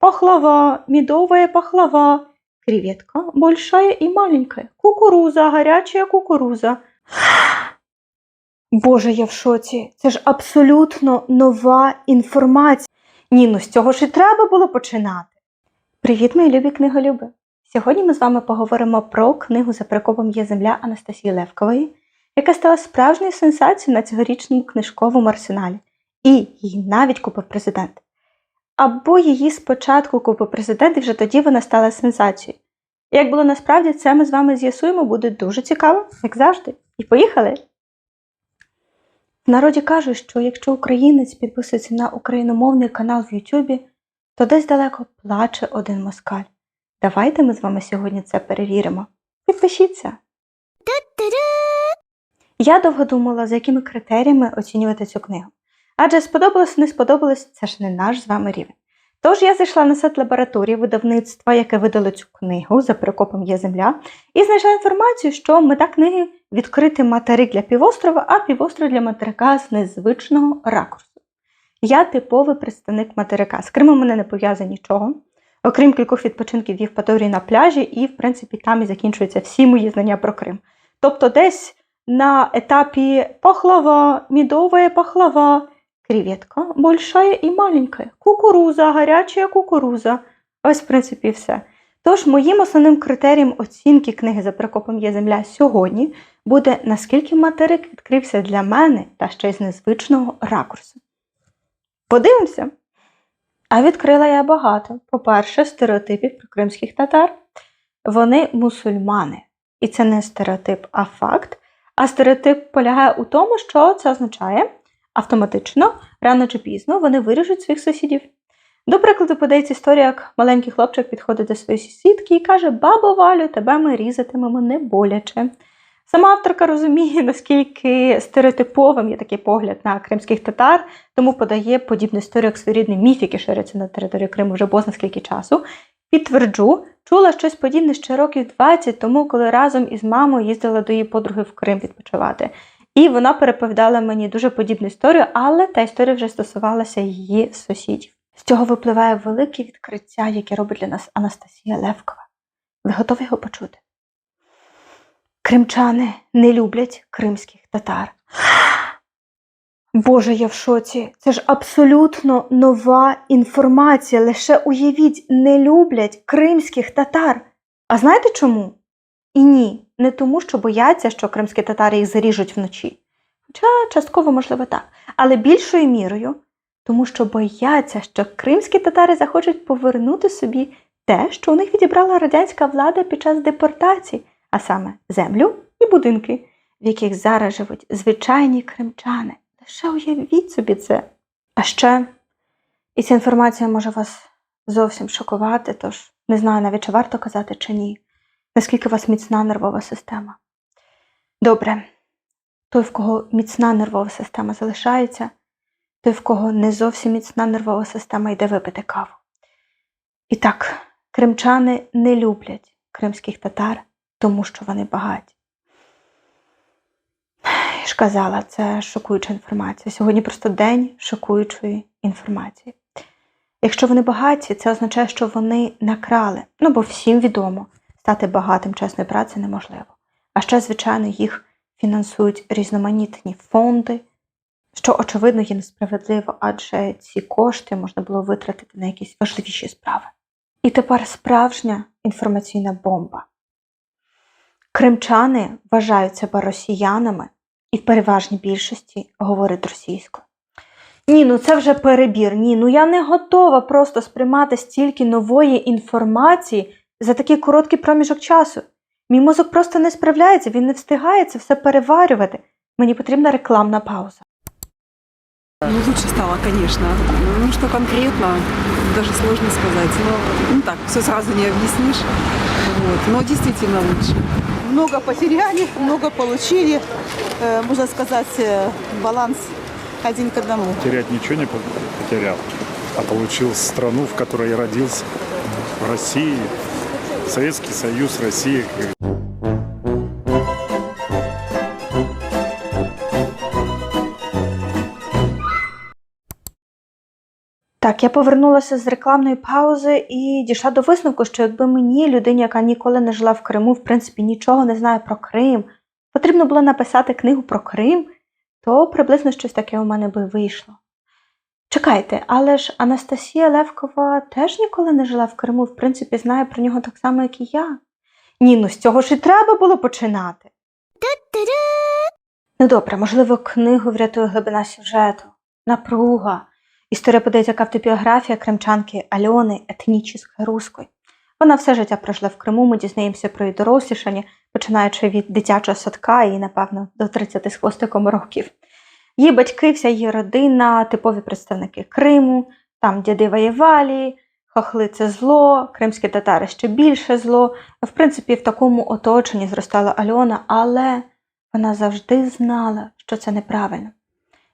пахлава, медовая пахлава, креветка большая и маленькая, кукуруза, гарячая кукуруза. Боже, я в шоці. Це ж абсолютно нова інформація. Ні, ну з цього ж і треба було починати. Привіт, мої любі книголюби! Сьогодні ми з вами поговоримо про книгу за прикопом є земля Анастасії Левкової, яка стала справжньою сенсацією на цьогорічному книжковому арсеналі. І її навіть купив президент. Або її спочатку купив президент, і вже тоді вона стала сенсацією. Як було насправді, це ми з вами з'ясуємо, буде дуже цікаво, як завжди. І поїхали! В народі кажуть, що якщо українець підписується на україномовний канал в Ютубі, то десь далеко плаче один москаль. Давайте ми з вами сьогодні це перевіримо. Підпишіться! Я довго думала, за якими критеріями оцінювати цю книгу. Адже сподобалось, не сподобалось, це ж не наш з вами рівень. Тож я зайшла на сайт лабораторії видавництва, яке видало цю книгу за прикопом є земля, і знайшла інформацію, що мета книги відкрити материк для півострова, а півостров для материка з незвичного ракурсу. Я типовий представник материка. З Кримом мене не пов'язано нічого, окрім кількох відпочинків в Євпаторії на пляжі, і, в принципі, там і закінчуються всі мої знання про Крим. Тобто, десь на етапі пахлава, медовая пахлава, креветка большая і маленькая, кукуруза, гаряча кукуруза. Ось, в принципі, все. Тож, моїм основним критерієм оцінки книги за прикопом є земля сьогодні буде наскільки материк відкрився для мене та ще й з незвичного ракурсу. Подивимося. А відкрила я багато. По-перше, стереотипів про кримських татар. Вони мусульмани. І це не стереотип, а факт. А стереотип полягає у тому, що це означає автоматично, рано чи пізно вони виріжуть своїх сусідів. До прикладу, подається історія, як маленький хлопчик підходить до своєї сусідки і каже: Бабо Валю, тебе ми різатимемо не боляче. Сама авторка розуміє, наскільки стереотиповим є такий погляд на кримських татар, тому подає подібну історію як своєрідний міф, який шириться на території Криму вже бозна скільки часу. Підтверджу, чула щось подібне ще років 20 тому, коли разом із мамою їздила до її подруги в Крим відпочивати. І вона переповідала мені дуже подібну історію, але та історія вже стосувалася її сусідів. З цього випливає велике відкриття, яке робить для нас Анастасія Левкова. Ви готові його почути? Кримчани не люблять кримських татар. Боже, я в шоці. Це ж абсолютно нова інформація. Лише уявіть, не люблять кримських татар. А знаєте чому? І ні, не тому, що бояться, що кримські татари їх заріжуть вночі. Хоча частково, можливо, так. Але більшою мірою, тому що бояться, що кримські татари захочуть повернути собі те, що у них відібрала радянська влада під час депортації, а саме землю і будинки, в яких зараз живуть звичайні кримчани. Лише уявіть собі це. А ще, і ця інформація може вас зовсім шокувати, тож не знаю навіть, чи варто казати чи ні наскільки у вас міцна нервова система. Добре, той, в кого міцна нервова система залишається, той, в кого не зовсім міцна нервова система, йде випити каву. І так, кримчани не люблять кримських татар, тому що вони багаті. Я ж казала, це шокуюча інформація. Сьогодні просто день шокуючої інформації. Якщо вони багаті, це означає, що вони накрали. Ну, бо всім відомо, стати багатим чесною працею неможливо. А ще, звичайно, їх фінансують різноманітні фонди, що, очевидно, є несправедливо, адже ці кошти можна було витратити на якісь важливіші справи. І тепер справжня інформаційна бомба. Кримчани вважають себе росіянами і в переважній більшості говорять російською. Ні, ну це вже перебір. Ні, ну я не готова просто сприймати стільки нової інформації за такий короткий проміжок часу. Мій мозок просто не справляється, він не встигає це все переварювати. Мені потрібна рекламна пауза. Ну, лучше стало, конечно. Ну, что конкретно, даже сложно сказать. Но, ну так, все сразу не объяснишь. Вот. Но действительно лучше. много потеряли, много получили. Э, Можно сказать, э, баланс один к одному. терять ничего не по- потерял, а получил страну, в которой я родился, в России, Советский Союз, Россия. Так, я повернулася з рекламної паузи і дійшла до висновку, що якби мені, людині, яка ніколи не жила в Криму, в принципі, нічого не знає про Крим, потрібно було написати книгу про Крим, то приблизно щось таке у мене би вийшло. Чекайте, але ж Анастасія Левкова теж ніколи не жила в Криму, в принципі, знає про нього так само, як і я. Ні, ну з цього ж і треба було починати. Ну добре, можливо, книгу врятує глибина сюжету, напруга. Історія подається як автобіографія кримчанки Альони, етнічної руської. Вона все життя прожила в Криму, ми дізнаємося про її дорослішання, починаючи від дитячого садка і, напевно, до 30 з хвостиком років. Її батьки, вся її родина, типові представники Криму, там дяди воєвалі, хохли це зло, кримські татари ще більше зло. В принципі, в такому оточенні зростала Альона, але вона завжди знала, що це неправильно.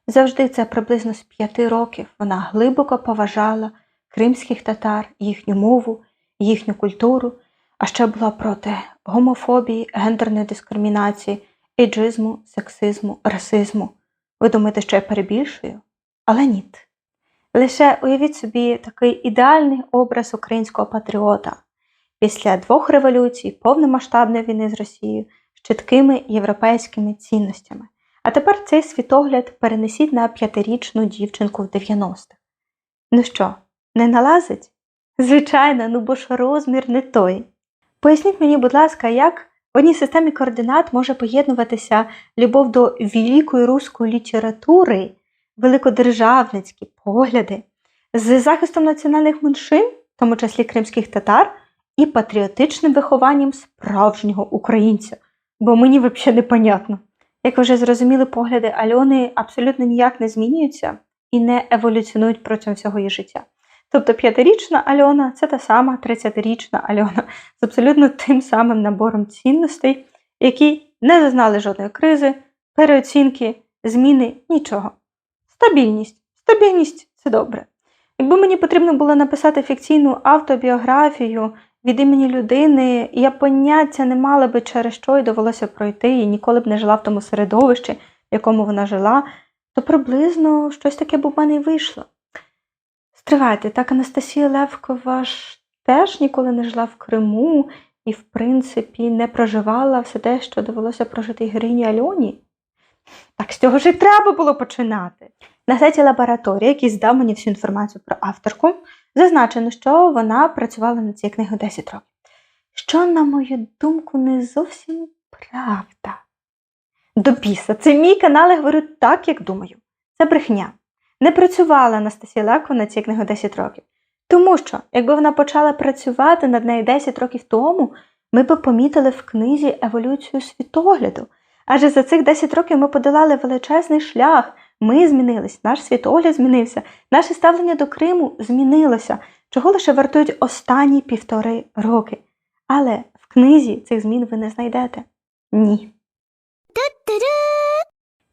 Завжди це приблизно з п'яти років вона глибоко поважала кримських татар, їхню мову, їхню культуру, а ще була проти гомофобії, гендерної дискримінації, ейджизму, сексизму, расизму. Ви думаєте, що я перебільшую? Але ні. Лише уявіть собі такий ідеальний образ українського патріота після двох революцій, повномасштабної війни з Росією, з чіткими європейськими цінностями. А тепер цей світогляд перенесіть на п'ятирічну дівчинку в 90-х. Ну що, не налазить? Звичайно, ну бо ж розмір не той. Поясніть мені, будь ласка, як в одній системі координат може поєднуватися любов до великої руської літератури, великодержавницькі погляди, з захистом національних меншин, в тому числі кримських татар, і патріотичним вихованням справжнього українця, бо мені взагалі непонятно. Як ви вже зрозуміли, погляди Альони абсолютно ніяк не змінюються і не еволюціонують протягом всього її життя. Тобто п'ятирічна Альона це та сама 30-річна Альона з абсолютно тим самим набором цінностей, які не зазнали жодної кризи, переоцінки, зміни, нічого. Стабільність. Стабільність це добре. Якби мені потрібно було написати фікційну автобіографію від імені людини, я поняття не мала би, через що й довелося пройти, і ніколи б не жила в тому середовищі, в якому вона жила, то приблизно щось таке б у мене й вийшло. Стривайте, так Анастасія Левкова ж теж ніколи не жила в Криму і, в принципі, не проживала все те, що довелося прожити героїні Альоні. Так з цього ж і треба було починати. На сайті лабораторії, який здав мені всю інформацію про авторку, зазначено, що вона працювала над цією книгою 10 років. Що, на мою думку, не зовсім правда. До біса, це мій канал, я говорю так, як думаю. Це брехня. Не працювала Анастасія Левкова над цією книгою 10 років. Тому що, якби вона почала працювати над нею 10 років тому, ми б помітили в книзі еволюцію світогляду. Адже за цих 10 років ми подолали величезний шлях. Ми змінились, наш світогляд змінився, наше ставлення до Криму змінилося, чого лише вартують останні півтори роки. Але в книзі цих змін ви не знайдете. Ні.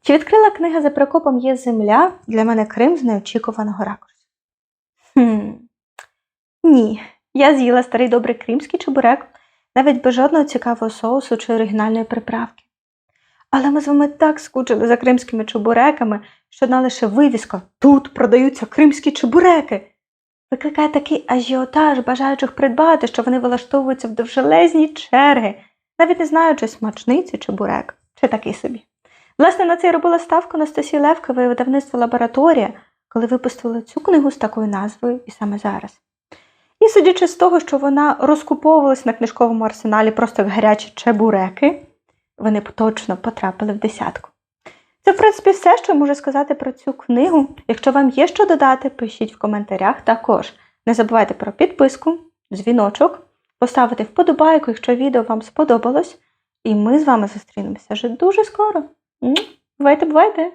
Чи відкрила книга за Прокопом є земля для мене Крим з неочікуваного ракурсу? Хм. Ні. Я з'їла старий добрий кримський чебурек, навіть без жодного цікавого соусу чи оригінальної приправки. Але ми з вами так скучили за кримськими чебуреками, що одна лише вивіска тут продаються кримські чебуреки. Викликає такий ажіотаж бажаючих придбати, що вони влаштовуються в довжелезні черги, навіть не знаючи, смачний це чебурек чи такий собі. Власне, на це й робила ставку Анастасії Левкової видавництво Лабораторія, коли випустили цю книгу з такою назвою і саме зараз. І судячи з того, що вона розкуповувалась на книжковому арсеналі просто як гарячі чебуреки, вони точно потрапили в десятку. Це, в принципі, все, що я можу сказати про цю книгу. Якщо вам є що додати, пишіть в коментарях також. Не забувайте про підписку, дзвіночок, поставити вподобайку, якщо відео вам сподобалось. І ми з вами зустрінемося вже дуже скоро. Бувайте, бувайте!